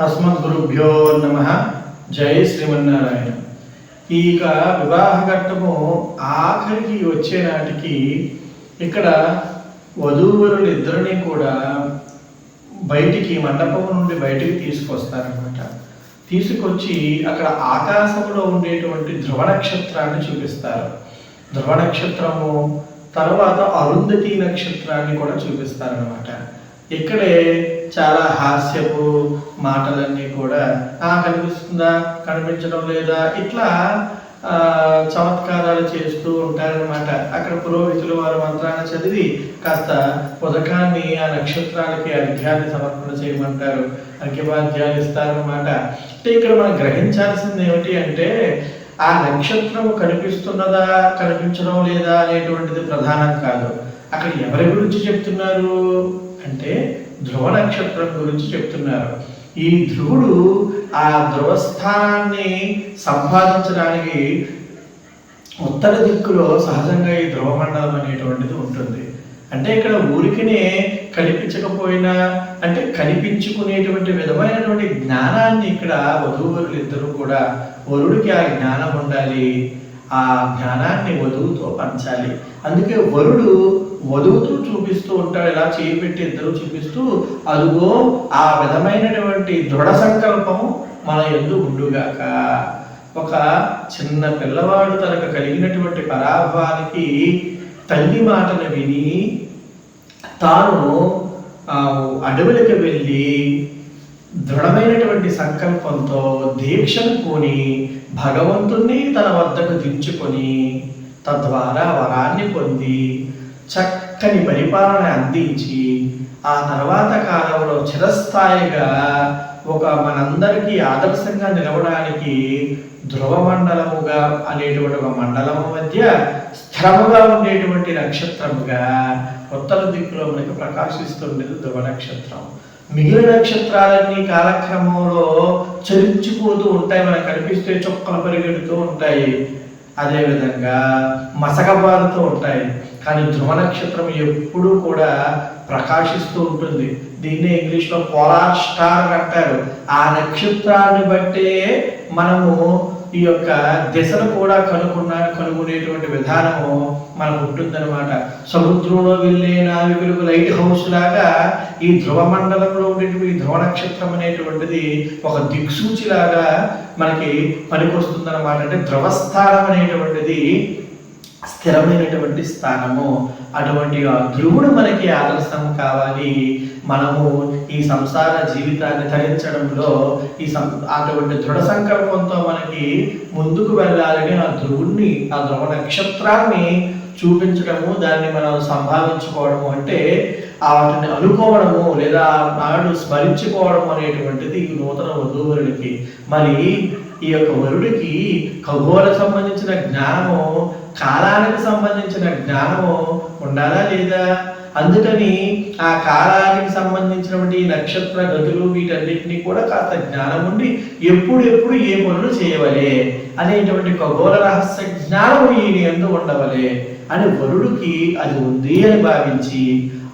అస్మద్గురుభ్యో నమ. జై శ్రీమన్నారాయణ. ఇక వివాహ ఘట్టము ఆఖరికి వచ్చే నాటికి ఇక్కడ వధూవరులు ఇద్దరిని కూడా బయటికి మండపం నుండి బయటికి తీసుకొస్తారనమాట తీసుకొచ్చి అక్కడ ఆకాశంలో ఉండేటువంటి ధ్రువ నక్షత్రాన్ని చూపిస్తారు. ధ్రువ నక్షత్రము తర్వాత అరుంధతి నక్షత్రాన్ని కూడా చూపిస్తారనమాట ఇక్కడే చాలా హాస్యపు మాటలన్నీ కూడా ఆ కనిపిస్తుందా? కనిపించడం లేదా? ఇట్లా ఆ, చమత్కారాలు చేస్తూ ఉంటారనమాట అక్కడ పురోహితులు వారు మంత్రాన్ని చదివి కాస్త ఉదకాన్ని ఆ నక్షత్రాలకి అర్ఘ్యాన్ని సమర్పణ చేయమంటారు. అర్ఘ్యపాద్యాలు ఇస్తారనమాట అంటే ఇక్కడ మనం గ్రహించాల్సింది ఏమిటి అంటే ఆ నక్షత్రం కనిపిస్తున్నదా కనిపించడం లేదా అనేటువంటిది ప్రధానం కాదు. అక్కడ ఎవరి గురించి చెప్తున్నారు? అంటే ధ్రువ నక్షత్రం గురించి చెప్తున్నారు. ఈ ధ్రువుడు ఆ ధ్రువస్థానాన్ని సంపాదించడానికి ఉత్తర దిక్కులో సహజంగా ఈ ధ్రువమండలం అనేటువంటిది ఉంటుంది. అంటే ఇక్కడ ఊరికినే కనిపించకపోయినా అంటే కనిపించుకునేటువంటి విధమైనటువంటి జ్ఞానాన్ని ఇక్కడ వధూవరులు ఇద్దరు కూడా వరుడికి ఆ జ్ఞానం ఉండాలి ఆ జ్ఞానాన్ని వధువుతో పంచాలి. అందుకే వరుడు వధువుతో చూపిస్తూ ఉంటాడు ఇలా చేయి పెట్టి ఇద్దరు చూపిస్తూ అదుగో ఆ విధమైనటువంటి దృఢ సంకల్పం మన ఎందు ఉండుగాక. ఒక చిన్న పిల్లవాడు తనకు కలిగినటువంటి పరాభవానికి తల్లి మాటను విని తాను అడవులకు వెళ్ళి దృఢమైనటువంటి సంకల్పంతో దీక్షను కొని భగవంతుణ్ణి తన వద్దకు దించుకొని తద్వారా వరాన్ని పొంది చక్కని పరిపాలన అందించి ఆ తర్వాత కాలంలో చిరస్థాయిగా ఒక మనందరికీ ఆదర్శంగా నిలవడానికి ధ్రువ మండలముగా అనేటువంటి ఒక మండలము మధ్య స్థిరముగా ఉండేటువంటి నక్షత్రముగా ఉత్తర దిక్కులో మనకి ప్రకాశిస్తుండేది ధ్రువ నక్షత్రం. మిగిలిన నక్షత్రాలన్నీ కాలక్రమంలో చరించిపోతూ ఉంటాయి మనకు కనిపిస్తే చుక్కలు పరిగెడుతూ ఉంటాయి. అదేవిధంగా మసకబారుతూ ఉంటాయి. కానీ ధ్రువ నక్షత్రం ఎప్పుడూ కూడా ప్రకాశిస్తూ ఉంటుంది. దీన్నే ఇంగ్లీష్లో పోలార్ స్టార్ అంటారు. ఆ నక్షత్రాన్ని బట్టే మనము ఈ యొక్క దిశను కూడా కనుగొన్న కనుగొనేటువంటి విధానము మనకు ఉంటుందన్నమాట. సముద్రంలో వెళ్ళే నావికులకు లైట్ హౌస్ లాగా ఈ ధ్రువ మండలంలో ఉండేటువంటి ధ్రువ నక్షత్రం అనేటువంటిది ఒక దిక్సూచి లాగా మనకి పనికొస్తుందన్నమాట. అంటే ధ్రువస్థానం అనేటువంటిది స్థిరమైనటువంటి స్థానము అటువంటి ఆ ధ్రువుడు మనకి ఆదర్శం కావాలి. మనము ఈ సంసార జీవితాన్ని ధరించడంలో ఈ సం అటువంటి దృఢ సంకల్పంతో మనకి ముందుకు వెళ్ళాలని ఆ ధ్రువుణ్ణి ఆ ధ్రువ నక్షత్రాన్ని చూపించడము దాన్ని మనం సంభావించుకోవడము అంటే ఆ వాటిని అనుకోవడము లేదా నాడు స్మరించుకోవడం అనేటువంటిది ఈ నూతన వధూవరుడికి మరి ఈ యొక్క వరుడికి ఖగోళ సంబంధించిన జ్ఞానము కాలానికి సంబంధించిన జ్ఞానము ఉండాలా లేదా? అందుకని ఆ కాలానికి సంబంధించినటువంటి నక్షత్ర గతులు వీటన్నిటిని కూడా కాస్త జ్ఞానం ఉండి ఎప్పుడు ఎప్పుడు ఏ పనులు చేయవలే అనేటువంటి ఖగోళ రహస్య జ్ఞానం ఈయన ఎందు ఉండవలే అని వరుడికి అది ఉంది అని భావించి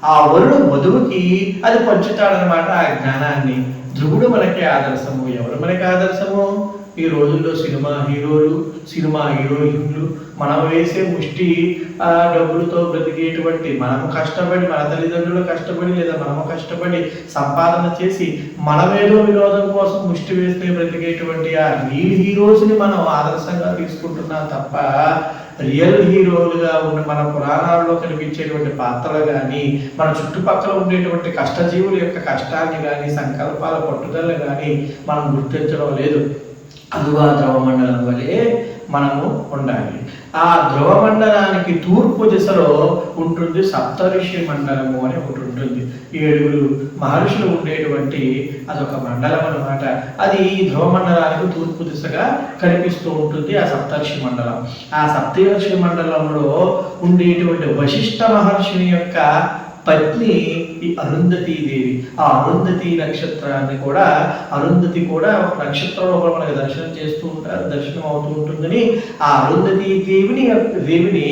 ఆ వరుడు వధువుకి అది పంచుతాడనమాట ఆ జ్ఞానాన్ని. ధ్రువుడు మనకి ఆదర్శము ఎవరు మనకి ఆదర్శము? ఈ రోజుల్లో సినిమా హీరోలు సినిమా హీరోయిన్లు మనం వేసే ముష్టి ఆ డబ్బులతో బ్రతికేటువంటి మనము కష్టపడి మన తల్లిదండ్రులు కష్టపడి లేదా మనము కష్టపడి సంపాదన చేసి మనమేదో వినోదం కోసం ముష్టి వేస్తే బ్రతికేటువంటి ఆ రీల్ హీరోస్ని మనం ఆదర్శంగా తీసుకుంటున్నాం తప్ప రియల్ హీరోలుగా ఉన్న మన పురాణాల్లో కనిపించేటువంటి పాత్రలు కానీ మన చుట్టుపక్కల ఉండేటువంటి కష్టజీవుల యొక్క కష్టాన్ని కానీ సంకల్పాల పట్టుదల కానీ మనం గుర్తించడం లేదు. అదుగా ద్రవమండలం వలె మనము ఉండాలి. ఆ ద్రవమండలానికి తూర్పు దిశలో ఉంటుంది సప్తఋషి మండలము అని ఒకటి ఉంటుంది. ఏడుగురు మహర్షులు ఉండేటువంటి అదొక మండలం అన్నమాట. అది ఈ ధ్రువమండలానికి తూర్పు దిశగా కనిపిస్తూ ఉంటుంది ఆ సప్తర్షి మండలం. ఆ సప్తర్షి మండలంలో ఉండేటువంటి వశిష్ఠ మహర్షిని యొక్క పత్ని ఈ అరుంధతీ దేవి. ఆ అరుంధతి నక్షత్రాన్ని కూడా అరుంధతి కూడా ఒక నక్షత్రం లోపల మనకు దర్శనం చేస్తూ ఉంటారు దర్శనం అవుతూ ఉంటుందని ఆ అరుంధతి దేవిని దేవిని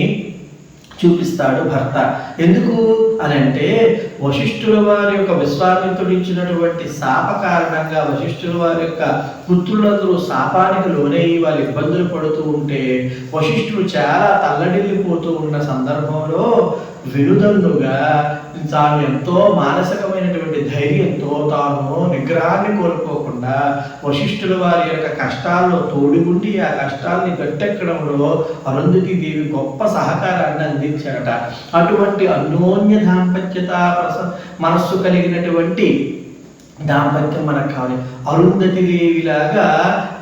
చూపిస్తాడు భర్త. ఎందుకు అని అంటే వశిష్ఠుల వారి యొక్క విశ్వామిత్రుడు ఇచ్చినటువంటి శాప కారణంగా వశిష్ఠుల వారి యొక్క పుత్రులందరూ శాపానికి లోనై వాళ్ళు ఇబ్బందులు పడుతూ ఉంటే వశిష్ఠుడు చాలా తల్లడిల్లిపోతూ ఉన్న సందర్భంలో వినుదన్నుగా తాను ఎంతో మానసికమైనటువంటి ధైర్యంతో తాను నిగ్రహాన్ని కోల్పోకుండా వశిష్ఠుల వారి యొక్క కష్టాల్లో తోడుగుండి ఆ కష్టాల్ని గట్టెక్కడంలో అరుంధతి దేవి గొప్ప సహకారాన్ని అందించారట. అటువంటి అన్యోన్య దాంపత్యత మనస్సు కలిగినటువంటి దాంపత్యం మనకు కావాలి. అరుంధతి దేవిలాగా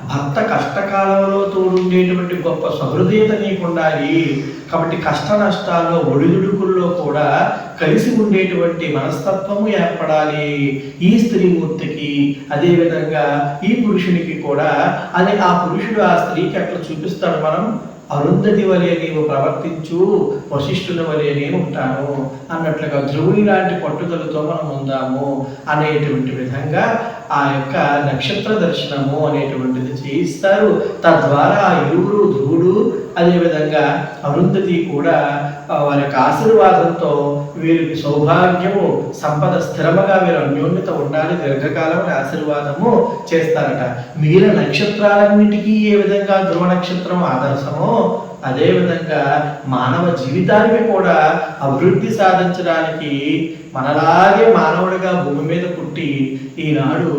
భర్త కష్టకాలంలో తోడుండేటువంటి గొప్ప సహృదయత నీకు ఉండాలి. కాబట్టి కష్ట నష్టాల్లో ఒడిదుడుకుల్లో కూడా కలిసి ఉండేటువంటి మనస్తత్వము ఏర్పడాలి. ఈ స్త్రీమూర్తికి అదేవిధంగా ఈ పురుషునికి కూడా. అదే ఆ పురుషుడు ఆ స్త్రీకి అట్లా చూపిస్తాడు మనం? అరుంధతి వలె నీవు ప్రవర్తించు వశిష్ఠుల వలె నేను ఉంటాను అన్నట్లుగా ధ్రువుని లాంటి పట్టుదలతో మనం ఉందాము అనేటువంటి విధంగా ఆ యొక్క నక్షత్ర దర్శనము అనేటువంటిది చేయిస్తారు. తద్వారా ఆ ఇరువురు ధ్రువుడు అదేవిధంగా అరుంధతి కూడా వారి యొక్క ఆశీర్వాదంతో వీరికి సౌభాగ్యము సంపద స్థిరముగా వీరు అన్యోన్యత ఉండాలి దీర్ఘకాలం ఆశీర్వాదము చేస్తారట. మిగిలిన నక్షత్రాలన్నిటికీ ఏ విధంగా ధ్రువ నక్షత్రం ఆదర్శమో అదేవిధంగా మానవ జీవితానికి కూడా అభివృద్ధి సాధించడానికి మనలాగే మానవుడిగా భూమి మీద పుట్టి ఈనాడు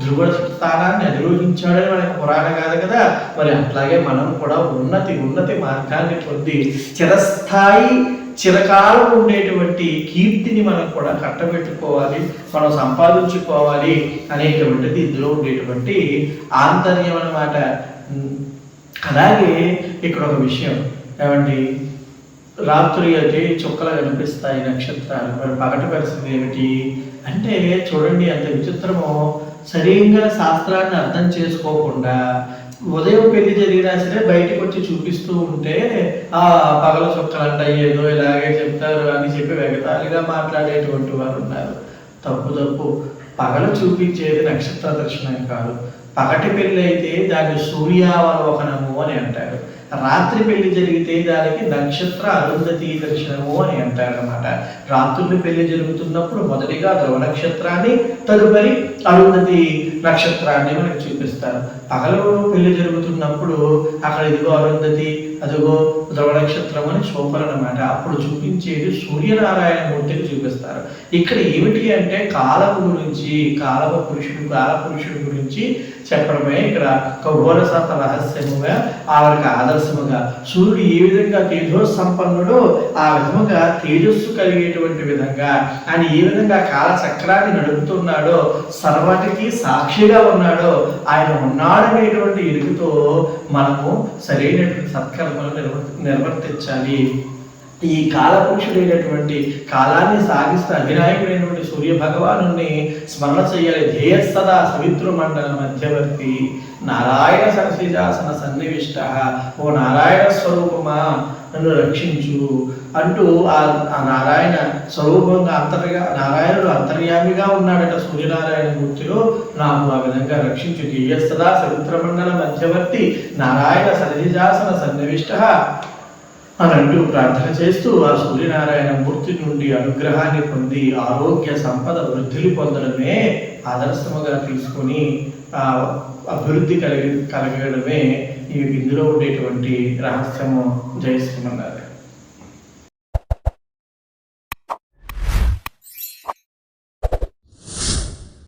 ధ్రువ స్థానాన్ని అధిరోహించాడని మనకు పురాణ కాదు కదా. మరి అట్లాగే మనం కూడా ఉన్నతి ఉన్నతి మార్గాన్ని పొంది చిరస్థాయి చిరకాలం ఉండేటువంటి కీర్తిని మనం కూడా కట్టబెట్టుకోవాలి మనం సంపాదించుకోవాలి అనేటువంటిది ఇందులో ఉండేటువంటి ఆంతర్యం అన్నమాట. అలాగే ఇక్కడ ఒక విషయం. ఏమండి? రాత్రి అయితే చుక్కలు కనిపిస్తాయి నక్షత్రాలు. మరి పగటి పరిస్థితి ఏమిటి? అంటే చూడండి ఎంత విచిత్రమో. సరిగ్గా శాస్త్రాన్ని అర్థం చేసుకోకుండా ఉదయం పెళ్ళి జరిగినా సరే బయటకు వచ్చి చూపిస్తూ ఉంటే ఆ పగల చుక్కలు ఏదో ఇలాగే చెప్తారు అని చెప్పి వెగతాళిగా మాట్లాడేటువంటి వారు ఉన్నారు. తప్పు తప్పు. పగలు చూపించేది నక్షత్ర దర్శనం కాదు. పగటి పెళ్ళి అయితే దాన్ని సూర్యావలోకనము అని అంటారు. రాత్రి పెళ్ళి జరిగితే దానికి నక్షత్ర అరుంధతి దర్శనము అని అంటారు అనమాట రాత్రులు పెళ్ళి జరుగుతున్నప్పుడు మొదటిగా ధ్రువ నక్షత్రాన్ని తదుపరి అరుంధతి నక్షత్రాన్ని మనకు చూపిస్తారు. పగలు పెళ్ళి జరుగుతున్నప్పుడు అక్కడ ఇదిగో అరుంధతి అదిగో ధ్రువ నక్షత్రం అని చూపరు అనమాట అప్పుడు చూపించేది సూర్యనారాయణ మూర్తిని చూపిస్తారు. ఇక్కడ ఏమిటి అంటే కాలము గురించి కాలవ పురుషుడు కాల పురుషుడు గురించి చెప్పడమే ఇక్కడ ఖగోళశాస్త్ర రహస్యముగా ఆవిడకి ఆదర్శముగా. సూర్యుడు ఏ విధంగా తేజో సంపన్నుడో ఆ విధముగా తేజస్సు కలిగేటువంటి విధంగా ఆయన ఏ విధంగా కాల చక్రాన్ని నడుపుతున్నాడో సర్వటికి సాక్షిగా ఉన్నాడో ఆయన ఉన్నాడనేటువంటి ఎరుగుతో మనము సరైనటువంటి సత్కర్మలు నిర్వ నిర్వర్తించాలి. ఈ కాలపురుషుడైనటువంటి కాలాన్ని సాగిస్తున్న అధినాయకుడైనటువంటి సూర్య భగవాను స్మరణ చేయాలి. ధ్యేయ సదా సవితృ మండల మధ్యవర్తి. నారాయణ సరసిజాసన సన్నివిష్ట. ఓ నారాయణ స్వరూపమా? నన్ను రక్షించు. అంటూ ఆ నారాయణ స్వరూపంగా అంతర్గా నారాయణుడు అంతర్యామిగా ఉన్నాడట సూర్యనారాయణ మూర్తిలో. నాకు ఆ విధంగా రక్షించు. ధ్యేయస్తదా సవిత్ర మండల మధ్యవర్తి. నారాయణ సరసిజాసన సన్నివిష్ట. అని అంటూ ప్రార్థన చేస్తూ ఆ సూర్యనారాయణ మూర్తి నుండి అనుగ్రహాన్ని పొంది ఆరోగ్య సంపద వృద్ధిని పొందడమే ఆదర్శముగా తీసుకొని ఆ అభివృద్ధి కలిగి కలగడమే ఈ ఇందులో ఉండేటువంటి రహస్యము. జయశ్రీమన్నారు